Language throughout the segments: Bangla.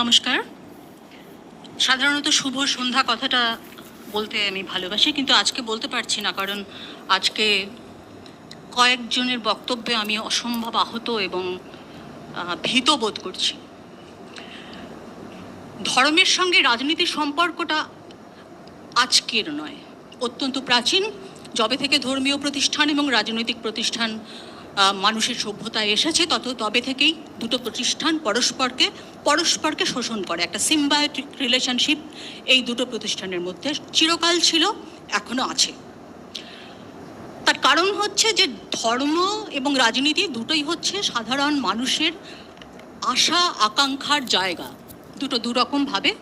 নমস্কার। সাধারণত শুভ সন্ধ্যা কথাটা বলতে আমি ভালোবাসি, কিন্তু আজকে বলতে পারছি না, কারণ আজকে কয়েকজনের বক্তব্যে আমি অসম্ভব আহত এবং ভীত বোধ করছি। ধর্মের সঙ্গে রাজনীতির সম্পর্কটা আজকের নয়, অত্যন্ত প্রাচীন। যবে থেকে ধর্মীয় প্রতিষ্ঠান এবং রাজনৈতিক প্রতিষ্ঠান মানুষের সভ্যতায় এসেছে, তত তবে থেকেই দুটো প্রতিষ্ঠান পরস্পরকে পরস্পরকে শোষণ করে। একটা সিম্বায়োটিক রিলেশনশিপ এই দুটো প্রতিষ্ঠানের মধ্যে চিরকাল ছিল, এখনও আছে। তার কারণ হচ্ছে যে ধর্ম এবং রাজনীতি দুটোই হচ্ছে সাধারণ মানুষের আশা, আকাঙ্ক্ষার জায়গা। দুটো দুরকমভাবে।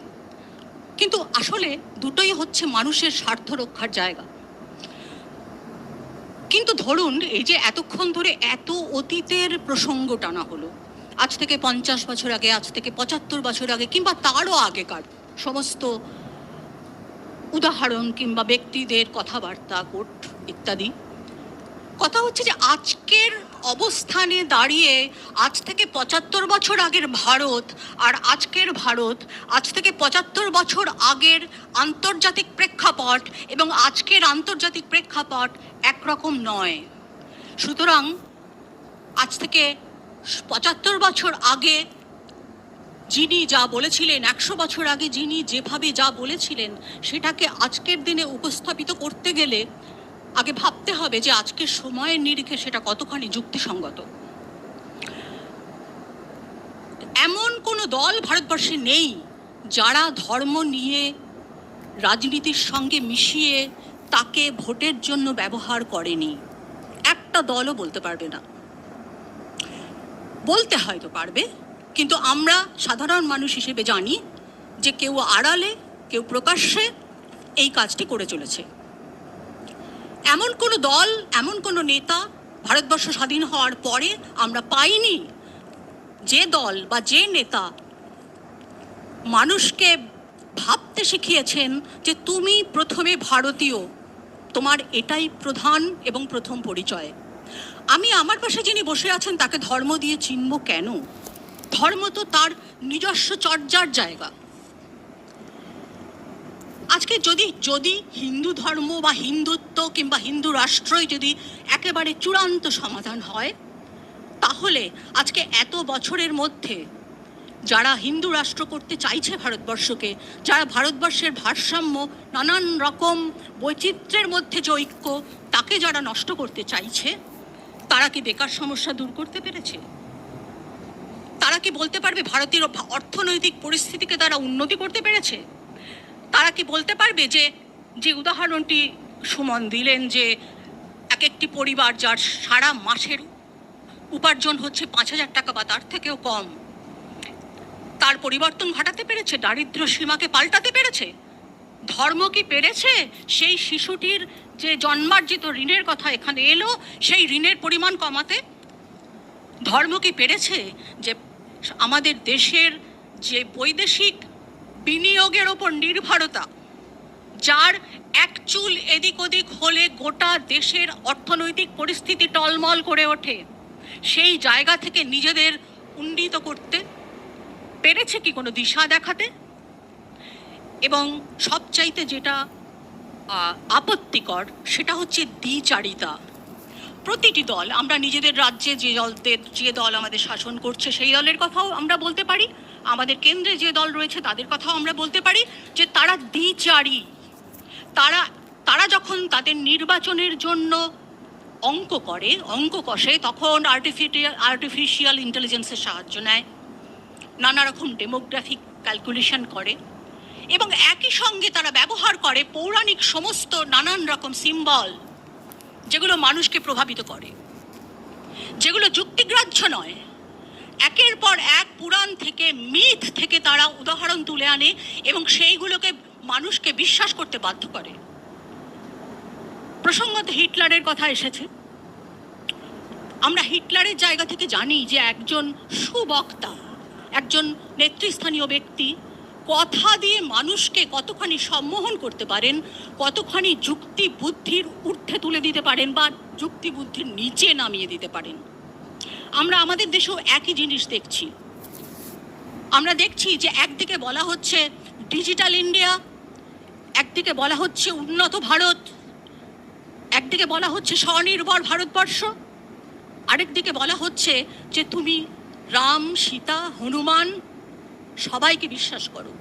কিন্তু আসলে দুটোই হচ্ছে মানুষের স্বার্থ রক্ষার জায়গা। কিন্তু ধরুন, এই যে এতক্ষণ ধরে এত অতীতের প্রসঙ্গ টানা হলো, আজ থেকে পঞ্চাশ বছর আগে, আজ থেকে পঁচাত্তর বছর আগে, কিংবা তারও আগেকার সমস্ত উদাহরণ কিংবা ব্যক্তিদের কথাবার্তা, কোট ইত্যাদি, কথা হচ্ছে যে আজকের অবস্থানে দাঁড়িয়ে আজ থেকে পঁচাত্তর বছর আগের ভারত আর আজকের ভারত, আজ থেকে পঁচাত্তর বছর আগের আন্তর্জাতিক প্রেক্ষাপট এবং আজকের আন্তর্জাতিক প্রেক্ষাপট একরকম নয়। সুতরাং আজ থেকে পঁচাত্তর বছর আগে যিনি যা বলেছিলেন, একশো বছর আগে যিনি যেভাবে যা বলেছিলেন, সেটাকে আজকের দিনে উপস্থাপিত করতে গেলে আগে ভাবতে হবে যে আজকের সময়ের নিরিখে সেটা কতখানি যুক্তিসঙ্গত। এমন কোনো দল ভারতবর্ষে নেই যারা ধর্ম নিয়ে, রাজনীতির সঙ্গে মিশিয়ে তাকে ভোটের জন্য ব্যবহার করেনি। একটা দলও বলতে পারবে না। বলতে হয়তো পারবে, কিন্তু আমরা সাধারণ মানুষ হিসেবে জানি যে কেউ আড়ালে, কেউ প্রকাশ্যে এই কাজটি করে চলেছে। এমন কোনো দল, এমন কোনো নেতা ভারতবর্ষ স্বাধীন হওয়ার পরে আমরা পাইনি যে দল বা যে নেতা মানুষকে ভাবতে শিখিয়েছেন যে তুমি প্রথমে ভারতীয়। তোমার এটাই প্রধান এবং প্রথম পরিচয়। আমি আমার পাশে যিনি বসে আছেন তাকে ধর্ম দিয়ে চিনব কেন? ধর্ম তো তার নিজস্ব চর্যার জায়গা। আজকে যদি যদি হিন্দু ধর্ম বা হিন্দুত্ব কিংবা হিন্দু রাষ্ট্রই যদি একেবারে চূড়ান্ত সমাধান হয়, তাহলে আজকে এত বছরের মধ্যে যারা হিন্দু রাষ্ট্র করতে চাইছে ভারতবর্ষকে, যারা ভারতবর্ষের ভারসাম্য, নানান রকম বৈচিত্র্যের মধ্যে যে ঐক্য, তাকে যারা নষ্ট করতে চাইছে, তারা কি বেকার সমস্যা দূর করতে পেরেছে? তারা কি বলতে পারবে ভারতের অর্থনৈতিক পরিস্থিতিকে তারা উন্নতি করতে পেরেছে? তারা কি বলতে পারবে যে যে উদাহরণটি সুমন দিলেন যে এক একটি পরিবার যার সারা মাসের উপার্জন হচ্ছে পাঁচ হাজার টাকা বা তার থেকেও কম, তার পরিবর্তন ঘটাতে পেরেছে, দারিদ্র সীমাকে পাল্টাতে পেরেছে, ধর্ম কি পেরেছে? সেই শিশুটির যে জন্মার্জিত ঋণের কথা এখানে এলো, সেই ঋণের পরিমাণ কমাতে ধর্ম কি পেরেছে? যে আমাদের দেশের যে বৈদেশিক বিনিয়োগের ওপর নির্ভরতা, যার এক চুল এদিক ওদিক হলে গোটা দেশের অর্থনৈতিক পরিস্থিতি টলমল করে ওঠে। সেই জায়গা থেকে নিজেদের উন্নীত করতে পেরেছে কি কোনো দিশা দেখাতে? এবং সবচাইতে যেটা আপত্তিকর সেটা হচ্ছে দ্বিচারিতা। প্রতিটি দল, আমরা নিজেদের রাজ্যে যে দলদের, যে দল আমাদের শাসন করছে, সেই দলের কথাও আমরা বলতে পারি। আমাদের কেন্দ্রে যে দল রয়েছে তাদের কথাও আমরা বলতে পারি যে তারা দ্বিচারী। তারা তারা যখন তাদের নির্বাচনের জন্য অঙ্ক করে, অঙ্ক কষে, তখন আর্টিফিশিয়াল আর্টিফিশিয়াল ইন্টেলিজেন্সের সাহায্য নেয়, নানা রকম ডেমোগ্রাফিক ক্যালকুলেশন করে এবং একই সঙ্গে তারা ব্যবহার করে পৌরাণিক সমস্ত নানান রকম সিম্বল যেগুলো মানুষকে প্রভাবিত করে, যেগুলো যুক্তিগ্রাহ্য নয়। একের পর এক পুরাণ থেকে, মিথ থেকে তারা উদাহরণ তুলে আনে এবং সেইগুলোকে মানুষকে বিশ্বাস করতে বাধ্য করে। প্রসঙ্গত হিটলারের কথা এসেছে। আমরা হিটলারের জায়গা থেকে জানি যে একজন সুবক্তা, একজন নেতৃস্থানীয় ব্যক্তি কথা দিয়ে মানুষকে কতখানি সম্মোহন করতে পারেন, কতখানি যুক্তি বুদ্ধির ঊর্ধ্বে তুলে দিতে পারেন বা যুক্তি বুদ্ধির নিচে নামিয়ে দিতে পারেন। আমরা আমাদের দেশেও একই জিনিস দেখছি। আমরা দেখছি যে একদিকে বলা হচ্ছে ডিজিটাল ইন্ডিয়া, একদিকে বলা হচ্ছে উন্নত ভারত, একদিকে বলা হচ্ছে স্বনির্ভর ভারতবর্ষ, আরেকদিকে বলা হচ্ছে যে তুমি রাম, সীতা, হনুমান, সবাইকে বিশ্বাস করো।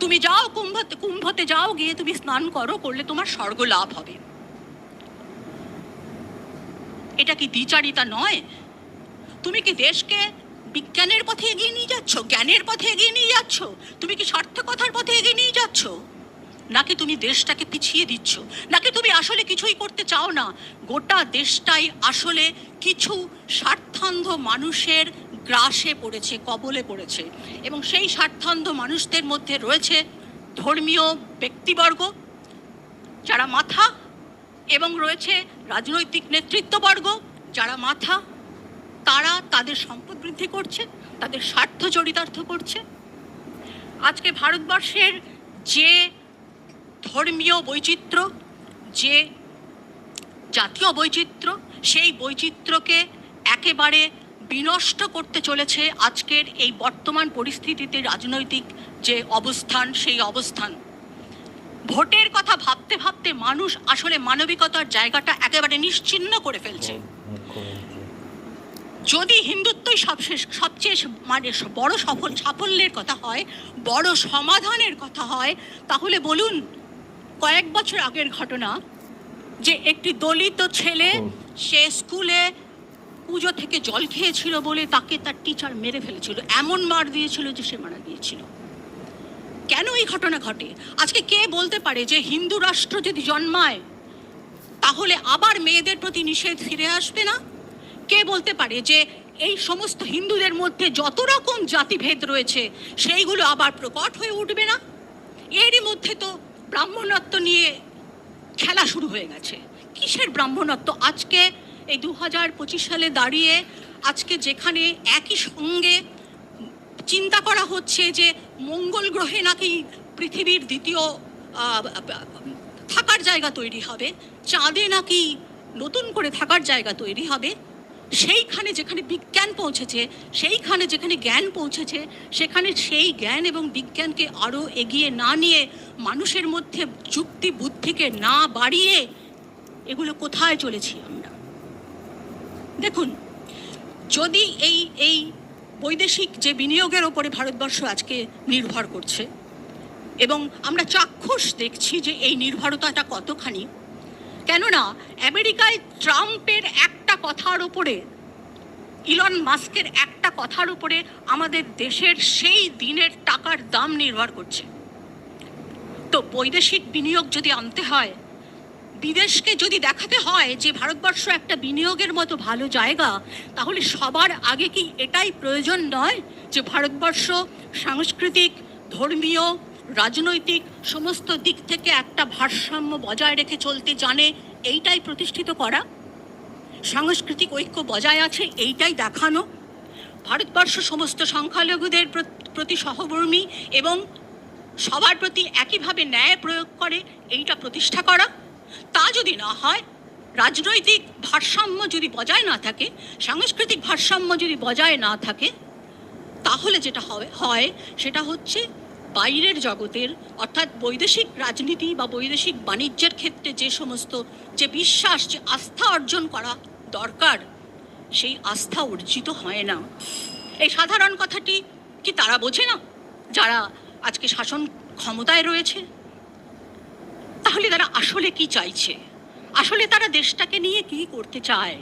তুমি যাও কুম্ভতে কুম্ভতে যাও, গিয়ে তুমি স্নান করো, করলে তোমার স্বর্গ লাভ হবে। এটা কি দ্বিচারিতা নয়? তুমি কি দেশকে বিজ্ঞানের পথে এগিয়ে নিয়ে যাচ্ছ? জ্ঞানের পথে এগিয়ে নিয়ে যাচ্ছ? তুমি কি সার্থকতার পথে এগিয়ে নিয়ে যাচ্ছ? নাকি তুমি দেশটাকে পিছিয়ে দিচ্ছ? নাকি তুমি আসলে কিছুই করতে চাও না? গোটা দেশটাই আসলে কিছু স্বার্থান্ধ মানুষের গ্রাসে পড়েছে, কবলে পড়েছে। এবং সেই স্বার্থান্ধ মানুষদের মধ্যে রয়েছে ধর্মীয় ব্যক্তিবর্গ, যারা মাথা এবং রয়েছে রাজনৈতিক নেতৃত্ববর্গ, যারা মাথা তারা তাদের সম্পদ বৃদ্ধি করছে, তাদের স্বার্থ চরিতার্থ করছে। আজকে ভারতবর্ষের যে ধর্মীয় বৈচিত্র্য, যে জাতীয় বৈচিত্র্য, সেই বৈচিত্র্যকে একেবারে বিনষ্ট করতে চলেছে আজকের এই বর্তমান পরিস্থিতিতে রাজনৈতিক যে অবস্থান, সেই অবস্থান। ভোটের কথা ভাবতে ভাবতে মানুষ আসলে মানবিকতার জায়গাটা একেবারে নিশ্চিহ্ন করে ফেলছে। যদি হিন্দুত্বই সবশেষ সবচেয়ে মানে বড় সফল সাফল্যের কথা হয় বড় সমাধানের কথা হয় তাহলে বলুন কয়েক বছর আগের ঘটনা যে একটি দলিত ছেলে সে স্কুলে পুজো থেকে জল খেয়েছিল বলে তাকে তার টিচার মেরে ফেলেছিল। এমন মার দিয়েছিল যে সে মারা গিয়েছিল। কেন এই ঘটনা ঘটে? আজকে কে বলতে পারে যে হিন্দু রাষ্ট্র যদি জন্মায় তাহলে আবার মেয়েদের প্রতি নিষেধ ফিরে আসবে না? কে বলতে পারে যে এই সমস্ত হিন্দুদের মধ্যে যত রকম জাতিভেদ রয়েছে, সেইগুলো আবার প্রকট হয়ে উঠবে না? এরই মধ্যে তো ব্রাহ্মণত্ব নিয়ে খেলা শুরু হয়ে গেছে। কিসের ব্রাহ্মণত্ব? আজকে এই দু হাজার পঁচিশ সালে দাঁড়িয়ে আজকে যেখানে একই সঙ্গে চিন্তা করা হচ্ছে যে মঙ্গল গ্রহে নাকি পৃথিবীর দ্বিতীয় থাকার জায়গা তৈরি হবে, চাঁদে নাকি নতুন করে থাকার জায়গা তৈরি হবে সেইখানে যেখানে বিজ্ঞান পৌঁছেছে, সেইখানে যেখানে জ্ঞান পৌঁছেছে, সেখানে সেই জ্ঞান এবং বিজ্ঞানকে আরও এগিয়ে না নিয়ে মানুষের মধ্যে যুক্তি বুদ্ধিকে না বাড়িয়ে এগুলো কোথায় চলেছি আমরা? দেখুন, যদি এই এই বৈদেশিক যে বিনিয়োগের ওপরে ভারতবর্ষ আজকে নির্ভর করছে এবং আমরা চাক্ষুষ দেখছি যে এই নির্ভরতাটা কতখানি, কেননা আমেরিকায় ট্রাম্পের একটা কথার ওপরে ইলন মাস্কের একটা কথার উপরে আমাদের দেশের সেই দিনের টাকার দাম নির্ভর করছে। তো বৈদেশিক বিনিয়োগ যদি আনতে হয়, বিদেশকে যদি দেখাতে হয় যে ভারতবর্ষ একটা বিনিয়োগের মতো ভালো জায়গা, তাহলে সবার আগে কি এটাই প্রয়োজন নয় যে ভারতবর্ষ সাংস্কৃতিক, ধর্মীয়, রাজনৈতিক সমস্ত দিক থেকে একটা ভারসাম্য বজায় রেখে চলতে জানে, এইটাই প্রতিষ্ঠিত করা? সাংস্কৃতিক ঐক্য বজায় আছে, এইটাই দেখানো। ভারতবর্ষ সমস্ত সংখ্যালঘুদের প্রতি সহকর্মী এবং সবার প্রতি একইভাবে ন্যায় প্রয়োগ করে, এইটা প্রতিষ্ঠা করা। তা যদি না হয়, রাজনৈতিক ভারসাম্য যদি বজায় না থাকে, সাংস্কৃতিক ভারসাম্য যদি বজায় না থাকে, তাহলে যেটা হবে, হয়, সেটা হচ্ছে বাইরের জগতের, অর্থাৎ বৈদেশিক রাজনীতি বা বৈদেশিক বাণিজ্যের ক্ষেত্রে যে সমস্ত, যে বিশ্বাস, যে আস্থা অর্জন করা দরকার, সেই আস্থা অর্জিত হয় না। এই সাধারণ কথাটি কি তারা বোঝে না, যারা আজকে শাসন ক্ষমতায় রয়েছে? তাহলে তারা আসলে কি চাইছে? আসলে তারা দেশটাকে নিয়ে কি করতে চায়?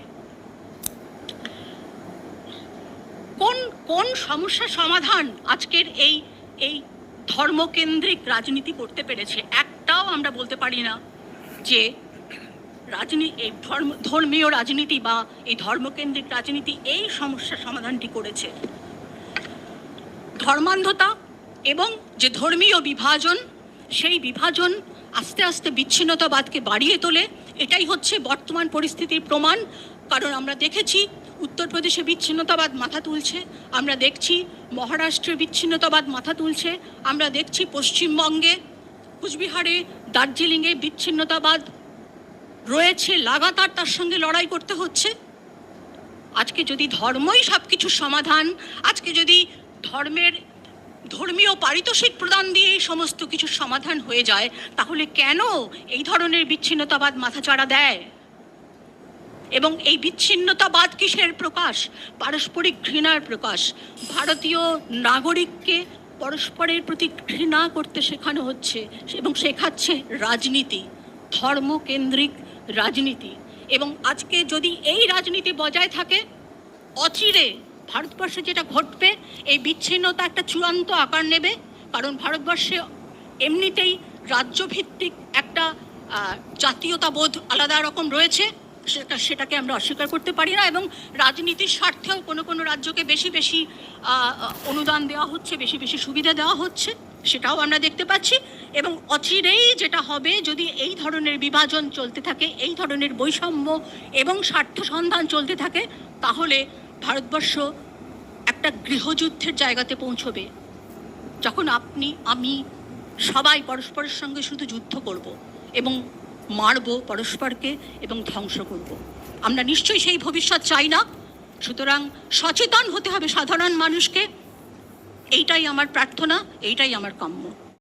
কোন কোন সমস্যার সমাধান আজকের এই এই ধর্মকেন্দ্রিক রাজনীতি করতে পেরেছে? একটাও আমরা বলতে পারি না যে রাজনীতি এই ধর্ম, ধর্মীয় রাজনীতি বা এই ধর্মকেন্দ্রিক রাজনীতি এই সমস্যার সমাধানটি করেছে। ধর্মান্ধতা এবং যে ধর্মীয় বিভাজন, সেই বিভাজন আস্তে আস্তে বিচ্ছিন্নতাবাদকে বাড়িয়ে তোলে, এটাই হচ্ছে বর্তমান পরিস্থিতির প্রমাণ। কারণ আমরা দেখেছি, উত্তরপ্রদেশে বিচ্ছিন্নতাবাদ মাথা তুলছে, আমরা দেখছি, মহারাষ্ট্রে বিচ্ছিন্নতাবাদ মাথা তুলছে, আমরা দেখছি পশ্চিমবঙ্গে, কুচবিহারে, দার্জিলিংয়ে বিচ্ছিন্নতাবাদ রয়েছে লাগাতার তার সঙ্গে লড়াই করতে হচ্ছে। আজকে যদি ধর্মই সব কিছুর সমাধান, আজকে যদি ধর্মের, ধর্মীয় পারিতোষিক প্রদান দিয়ে এই সমস্ত কিছু সমাধান হয়ে যায়, তাহলে কেন এই ধরনের বিচ্ছিন্নতাবাদ মাথাচাড়া দেয়? এবং এই বিচ্ছিন্নতাবাদ কিসের প্রকাশ? পারস্পরিক ঘৃণার প্রকাশ। ভারতীয় নাগরিককে পরস্পরের প্রতি ঘৃণা করতে শেখানো হচ্ছে এবং শেখাচ্ছে রাজনীতি। ধর্মকেন্দ্রিক রাজনীতি। এবং আজকে যদি এই রাজনীতি বজায় থাকে, অচিরে ভারতবর্ষে যেটা ঘটবে, এই বিচ্ছিন্নতা একটা চূড়ান্ত আকার নেবে। কারণ ভারতবর্ষে এমনিতেই রাজ্যভিত্তিক একটা জাতীয়তাবোধ আলাদা রকম রয়েছে। সেটা, সেটাকে আমরা অস্বীকার করতে পারি না এবং রাজনীতির স্বার্থেও কোনো কোনো রাজ্যকে বেশি বেশি অনুদান দেওয়া হচ্ছে, বেশি বেশি সুবিধা দেওয়া হচ্ছে। সেটাও আমরা দেখতে পাচ্ছি। এবং অচিরেই যেটা হবে, যদি এই ধরনের বিভাজন চলতে থাকে, এই ধরনের বৈষম্য এবং স্বার্থ সন্ধান চলতে থাকে, তাহলে ভারতবর্ষ একটা গৃহযুদ্ধের জায়গাতে পৌঁছবে। যখন আপনি, আমি সবাই পরস্পরের সঙ্গে শুধু যুদ্ধ করব এবং মারব পরস্পরকে এবং ধ্বংস করব। আমরা নিশ্চয়ই সেই ভবিষ্যৎ চাই না। সুতরাং সচেতন হতে হবে সাধারণ মানুষকে। এইটাই আমার প্রার্থনা এইটাই আমার কাম্য।